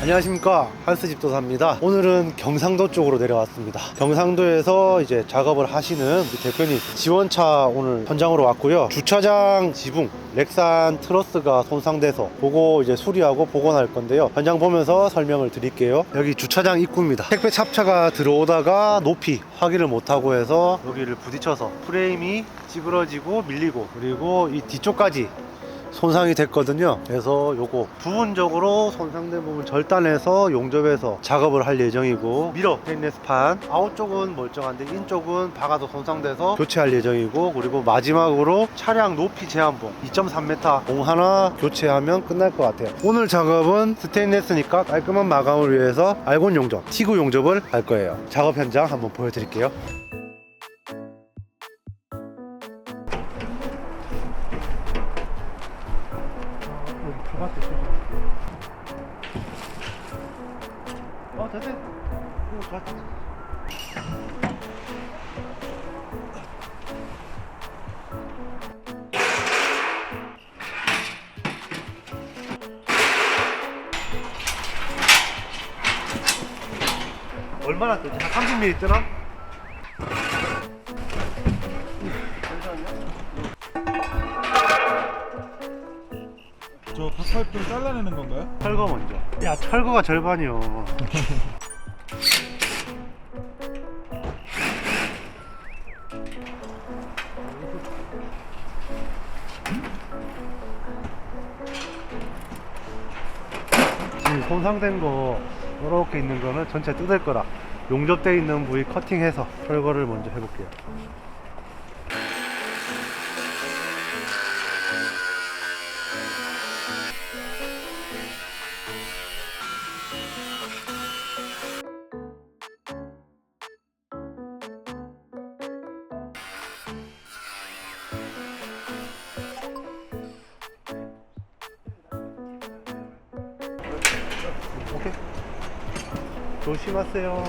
안녕하십니까. 한스 집도사입니다. 오늘은 경상도 쪽으로 내려왔습니다. 경상도에서 이제 작업을 하시는 대표님 지원차 오늘 현장으로 왔고요. 주차장 지붕 렉산 트러스가 손상돼서 그거 이제 수리하고 복원할 건데요. 현장 보면서 설명을 드릴게요. 여기 주차장 입구입니다. 택배 찹차가 들어오다가 높이 확인을 못하고 해서 여기를 부딪혀서 프레임이 찌그러지고 밀리고 그리고 이 뒤쪽까지 손상이 됐거든요. 그래서 요거 부분적으로 손상된 부분 절단해서 용접해서 작업을 할 예정이고 미러 스테인리스판 아웃 쪽은 멀쩡한데 인 쪽은 박아서 손상돼서 교체할 예정이고 그리고 마지막으로 차량 높이 제한봉 2.3m 봉 하나 교체하면 끝날 것 같아요. 오늘 작업은 스테인리스니까 깔끔한 마감을 위해서 알곤 용접, 티구 용접을 할 거예요. 작업 현장 한번 보여드릴게요. 있어. 어, 됐네. 오, 좋았다. 얼마나 뜨지? 한 30mm 뜨나? 프좀 잘라내는 건가요? 철거 먼저. 야, 철거가 절반이요. 지금 손상된 거 이렇게 있는 거는 전체 뜯을 거라 용접되어 있는 부위 커팅해서 철거를 먼저 해볼게요. 조심하세요.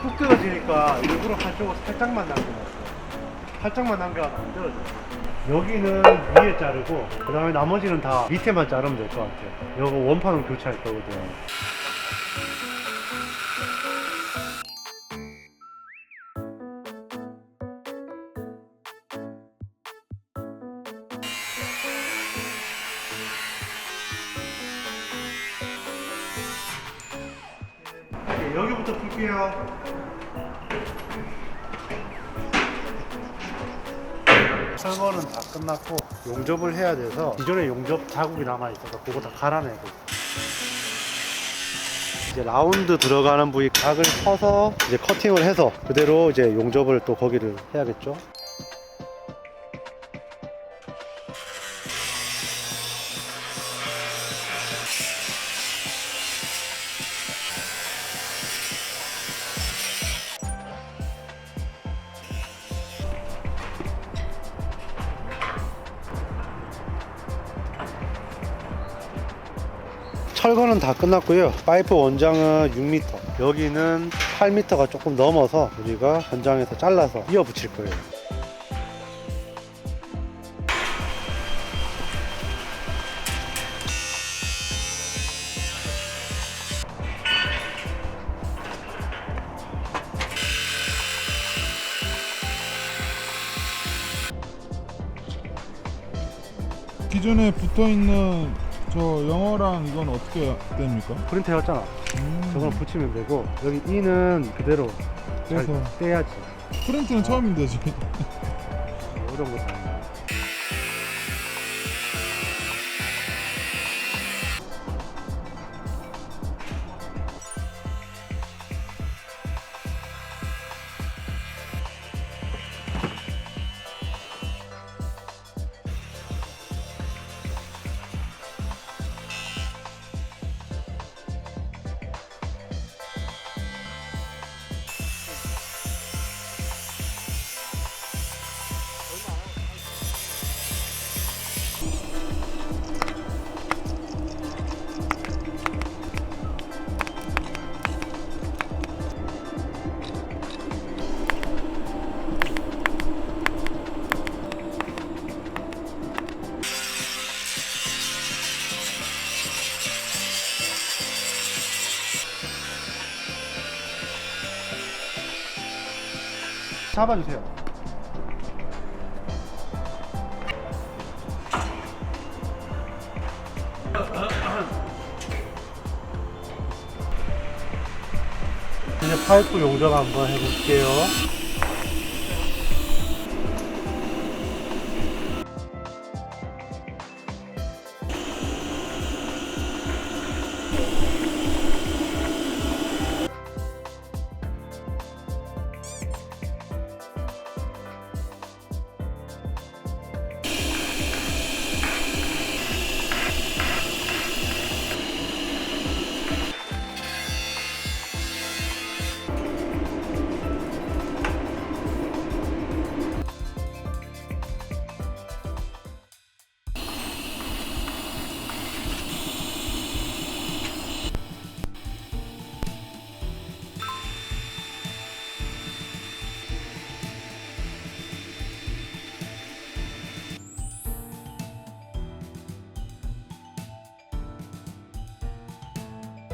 푹 떨어지니까 일부러 한쪽을 살짝만 남겨놨어. 살짝만 남겨놔도 안 떨어져. 여기는 위에 자르고 그 다음에 나머지는 다 밑에만 자르면 될 것 같아요. 이거 원판은 교체할 거거든. 네, 여기부터 풀게요. 철거는 다 끝났고 용접을 해야 돼서 기존에 용접 자국이 남아 있어서 그거 다 갈아내고 이제 라운드 들어가는 부위 각을 쳐서 이제 커팅을 해서 그대로 이제 용접을 또 거기를 해야겠죠. 철거는 다 끝났고요. 파이프 원장은 6m, 여기는 8m가 조금 넘어서 우리가 현장에서 잘라서 이어 붙일 거예요. 기존에 붙어 있는 저 영어랑 이건 어떻게 됩니까? 프린트 해왔잖아. 음, 저걸 붙이면 되고 여기 이는 그대로 잘 그래서 떼야지. 프린트는 처음인데 지금. 이런 거. 다. 잡아주세요. 이제 파이프 용접 한번 해볼게요.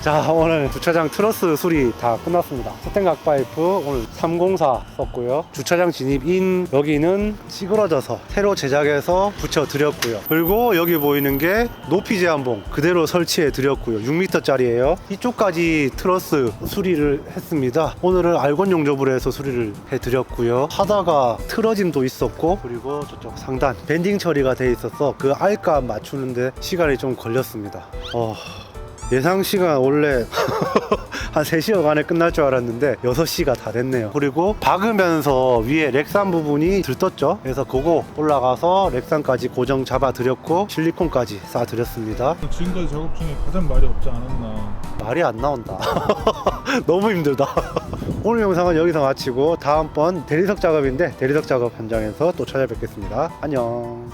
자 오늘 주차장 트러스 수리 다 끝났습니다. 스텐각 파이프 오늘 304 썼고요. 주차장 진입인 여기는 찌그러져서 새로 제작해서 붙여 드렸고요. 그리고 여기 보이는 게 높이 제한봉 그대로 설치해 드렸고요. 6m 짜리예요. 이쪽까지 트러스 수리를 했습니다. 오늘은 알곤 용접을 해서 수리를 해 드렸고요. 하다가 틀어짐도 있었고 그리고 저쪽 상단 밴딩 처리가 돼 있어서 그 알값 맞추는데 시간이 좀 걸렸습니다. 어... 예상 시간 원래 한 3시간 안에 끝날 줄 알았는데 6시가 다 됐네요. 그리고 박으면서 위에 렉산 부분이 들떴죠. 그래서 그거 올라가서 렉산까지 고정 잡아 드렸고 실리콘까지 쌓아 드렸습니다. 지금까지 작업 중에 가장 말이 없지 않았나. 말이 안 나온다. 너무 힘들다. 오늘 영상은 여기서 마치고 다음번 대리석 작업인데 대리석 작업 현장에서 또 찾아뵙겠습니다. 안녕.